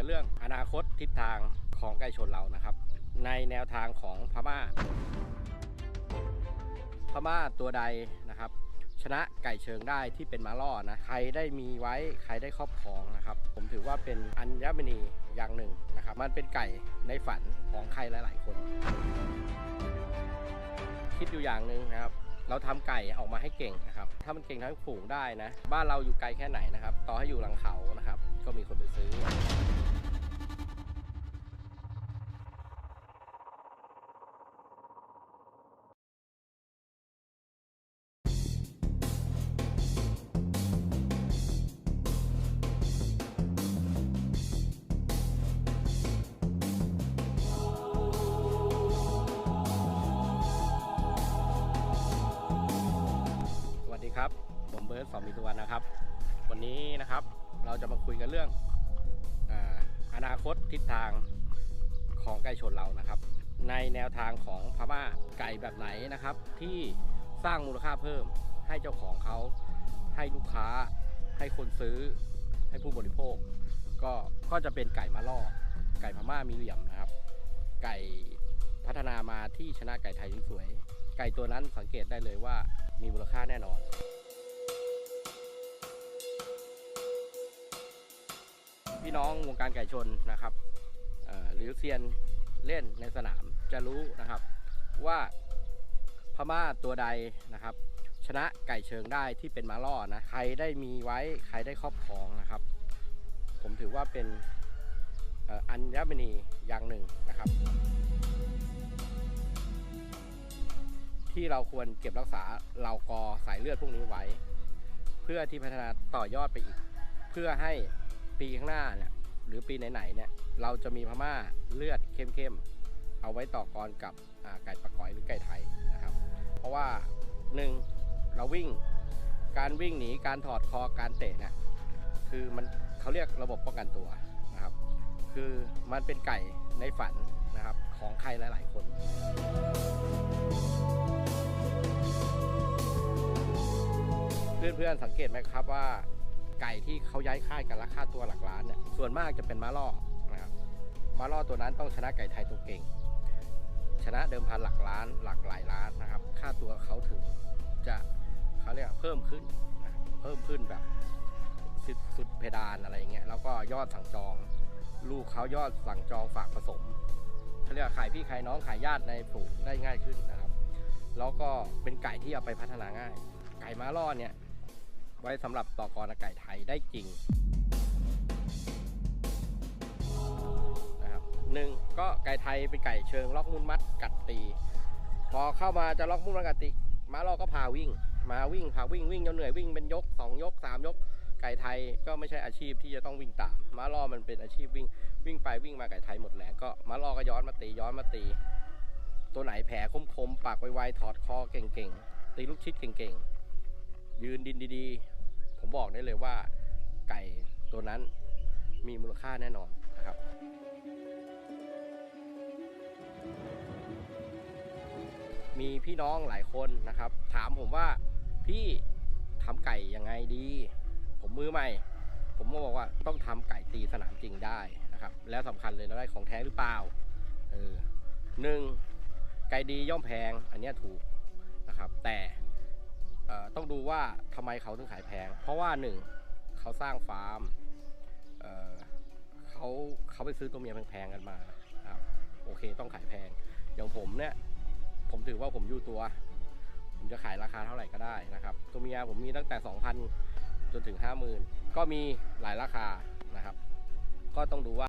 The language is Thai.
กันเรื่องอนาคตทิศทางของไก่ชนเรานะครับ ในแนวทางของพม่า พม่าตัวใดนะครับ ชนะไก่เชิงได้ที่เป็นมาล่อนะใครได้มีไว้ใครได้ครอบครองนะครับ ผมถือว่าเป็นอัญมณีอย่างหนึ่งนะครับ มันเป็นไก่ในฝันของใครหลาย ๆ คน คิดอยู่อย่างหนึ่งนะครับ เราทำไก่ออกมาให้เก่งนะครับ ถ้ามันเก่งทั้งฝูงได้นะ บ้านเราอยู่ไกลแค่ไหนนะครับ ต่อให้อยู่หลังเขานะครับ ก็มีคนไปซื้อ ร์ตสอมีสุวนะครับ วันนี้นะครับเราจะมาคุยกันเรื่องออนาคตทิศทางของไก่ชนเรานะครับ ในแนวทางของพม่าไก่แบบไหนนะครับ ที่สร้างมูลค่าเพิ่มให้เจ้าของเขาให้ลูกค้า ให้คนซื้อ ให้ผู้บริโภค ก็ก็จะเป็นไก่มาล่อไก่พม่ามีเหลี่ยมนะครับ ไก่พัฒนามาที่ชนะไก่ไทยสวยๆไก่ตัวนั้นสังเกตได้เลยว่ามีมูลค่าแน่นอน พี่น้องวงการไก่ชนนะครับหรือเซียนเล่นในสนามจะรู้นะครับว่าพม่าตัวใดนะครับ ชนะไก่เชิงได้ที่เป็นมาล่อนะใครได้มีไว้ใครได้ครอบครองนะครับ ผมถือว่าเป็นอัญมณีอย่างหนึ่งนะครับ ที่เราควรเก็บรักษาเรากอสายเลือดพวกนี้ไว้ เพื่อที่พัฒนาต่อยอดไปอีก เพื่อให้ ปีข้างหน้าเนี่ยหรือปีไหนๆเนี่ยเราจะมีพม่าเลือดเข้มๆเอาไว้ต่อกรกับไก่ปะกอยหรือไก่ไทยนะครับ เพราะว่าหนึ่งเราวิ่งการวิ่งหนีการถอดคอการเตะเนี่ยคือมันเขาเรียกระบบป้องกันตัวนะครับ คือมันเป็นไก่ในฝันนะครับของใครหลาย ๆ คนเพื่อนๆสังเกตไหมครับว่า ไก่ที่เขาย้ายค่ายกันราคาตัวหลักล้านเนี่ยส่วนมากจะเป็นม้าล่อนะครับม้าล่อตัวนั้นต้องชนะไก่ไทยตัวเก่ง ชนะเดิมพันหลักล้านหลักหลายล้านนะครับ ค่าตัวเขาถึงจะเขาเรียกเพิ่มขึ้นนะเพิ่มขึ้นแบบสุดสุดเพดานอะไรเงี้ยแล้วก็ยอดสั่งจอง ลูกเขายอดสั่งจองฝากผสมเขาเรียกขายพี่ขายน้องขายญาติในฝูงได้ง่ายขึ้นนะครับ แล้วก็เป็นไก่ที่เอาไปพัฒนาง่าย ไก่ม้าล่อเนี่ย ไว้สำหรับต่อกรไก่ไทยได้จริงนะครับหนึ่งก็ไก่ไทยเป็นไก่เชิงล็อกมุนมัดกัดตี พอเข้ามาจะล็อกมุนมัดกัดตีม้าล่อก็พาวิ่งมาวิ่งพาวิ่งวิ่งจนเหนื่อยวิ่งเป็นยกสองยกสามยก ไก่ไทยก็ไม่ใช่อาชีพที่จะต้องวิ่งตามม้าล่อมันเป็นอาชีพวิ่งวิ่งไปวิ่งมาไก่ไทยหมดแรงก็ม้าล่อก็ย้อนมาตีย้อนมาตี ตัวไหนแผลคมๆปากไวๆถอดคอเก่งๆตีลูกชิดเก่งๆ ยืนดินดีๆ ผมบอกได้เลยว่าไก่ตัวนั้นมีมูลค่าแน่นอนนะครับมีพี่น้องหลายคนนะครับ ถามผมว่าพี่ทำไก่ยังไงดี ผมมือใหม่ ผมก็บอกว่าต้องทำไก่ตีสนามจริงได้นะครับ แล้วสำคัญเลยเราได้ของแท้หรือเปล่าเออหนึ่งไก่ดีย่อมแพงอันนี้ถูกนะครับ แต่ ต้องดูว่าทำไมเขาถึงขายแพง เพราะว่าหนึ่งเขาสร้างฟาร์มเเขาเขาไปซื้อตัวเมียแพงๆกันมาครับโอเคต้องขายแพง อย่างผมเนี่ยผมถือว่าผมอยู่ตัว ผมจะขายราคาเท่าไหร่ก็ได้นะครับ ตัวเมียผมมีตั้งแต่ 2,000 จนถึง 50,000 ก็มีหลายราคานะครับ ก็ต้องดูว่า